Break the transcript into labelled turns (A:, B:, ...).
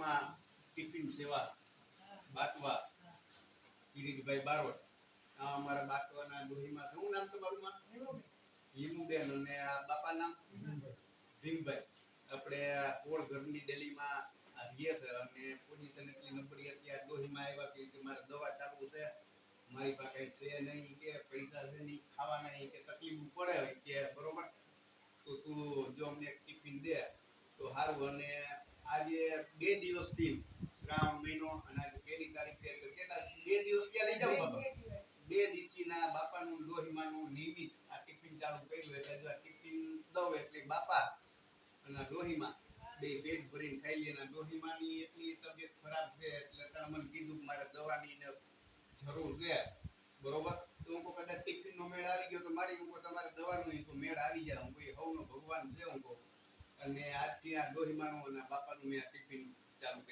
A: બારોટમાં tiffin સેવા બાટવા કિરીટભાઈ બારોટ, આ અમારા બાટવાના ડોહીમાં શું નામ તમારું માં? હિમુબેન અને આ બાપા નામ? ભીમભાઈ. આપણે ઓળ ઘરની ડેલીમાં આ છે અને પોઝિશન એટલી નબળી અત્યારે ડોહીમાં આવ્યા કે મારે દવા ચાલુ છે. મારી પાસે છે નહીં કે પૈસા છે નહીં ખાવા નહીં કે તકલીફ પડે કે બરોબર? તો તું જો અમને ટિફિન દે. તો સારું અને બે દિવસથી શ્રાવણ મહિનો અને પહેલી તારીખે બે દિવસ ત્યાં લઈ જાવ બાપા. બે દીકરીના બાપાનું લોહીમાનું નિયમિત આ ટિફિન ચાલુ કર્યું એટલે આ ટિફિન દઉં એટલે બાપા અને લોહીમાં બે પેટ ભરીને ખાઈ લે લોહીમાની એટલી તબિયત ખરાબ છે એટલે તમે મને કીધું મારે દવાની ને જરૂર છે. બરોબર? તો હું કદાચ ટિફિન નો મેળ આવી ગયો તો મારી હું તમારે દવાનું તો મેળ આવી જાય. હું કોઈ હવનો ભગવાન છે, હું કહું. ane ati ago himano na bapak numi ati pin jam